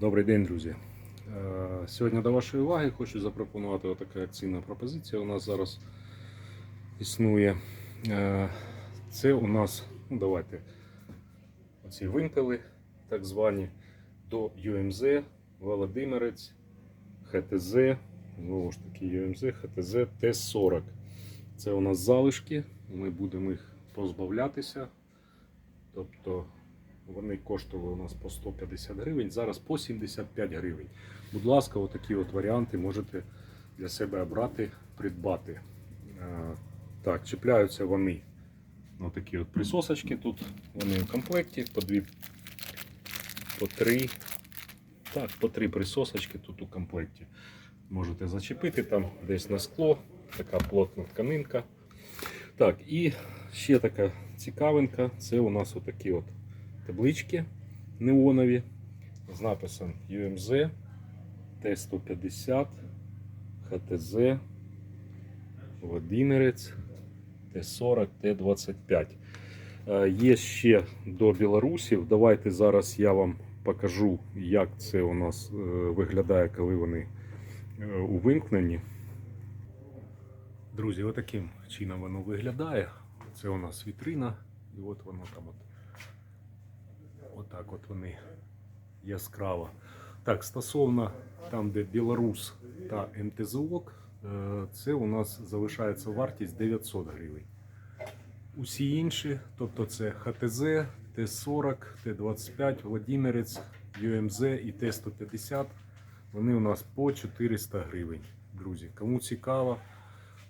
Добрий день, друзі. Е, Сьогодні до вашої уваги хочу запропонувати отака акційна пропозиція. У нас зараз існує. Е, Це у нас, ну давайте, оці вимпели, так звані, до UMZ, Володимирець, ХТЗ, знову ж таки UMZ, ХТЗ Т-40. Це у нас залишки, ми будемо їх позбавлятися. Тобто вони коштували у нас по 150 гривень, зараз по 75 гривень. Будь ласка, отакі от варіанти можете для себе обрати, придбати. Е, Так, чіпляються вони на такі от присосочки. Тут вони в комплекті, по дві, по три. Так, по три присосочки тут у комплекті. Можете зачепити там десь на скло, така плотна тканинка. Так, і ще така цікавинка, це у нас отакі от таблички неонові з написом UMZ, Т-150, ХТЗ, Владимирець, Т-40, Т-25. Е, Є ще до білорусів. Давайте зараз я вам покажу, як це у нас е, виглядає, коли вони е. Друзі, отаким чином воно виглядає. Це у нас вітрина, і от воно там от Отак от вони яскраво. Так, стосовно там, де Білорус та МТЗОК, е, це у нас залишається вартість 900 гривень. Усі інші, тобто це ХТЗ, Т-40, Т-25, Владимирець, ЮМЗ і Т-150, вони у нас по 400 гривень. Друзі, кому цікаво,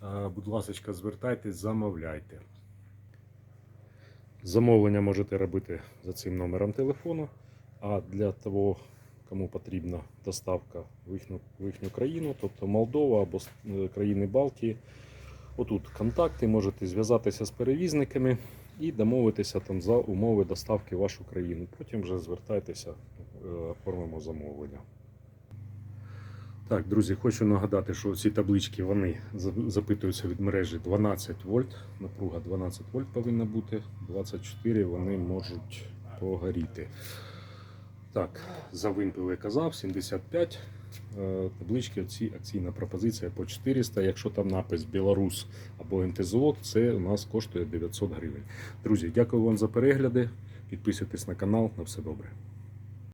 е, будь ласка, звертайтесь, замовляйте. Замовлення можете робити за цим номером телефону. А для того, кому потрібна доставка в їхню, в їхню країну, тобто Молдова або е, країни Балтії, отут контакти, можете зв'язатися з перевізниками і домовитися там за умови доставки в вашу країну. Потім вже звертайтеся, е, оформимо замовлення. Так, друзі, хочу нагадати, що ці таблички вони запитуються від мережі 12 вольт. Напруга 12 вольт повинна бути, 24 вони можуть погоріти. Так, за вимпел я казав, 75. Е, Таблички оці акційна пропозиція по 400. Якщо там напис Білорус або МТЗОК, це у нас коштує 900 гривень. Друзі, дякую вам за перегляди. Підписуйтесь на канал. На все добре.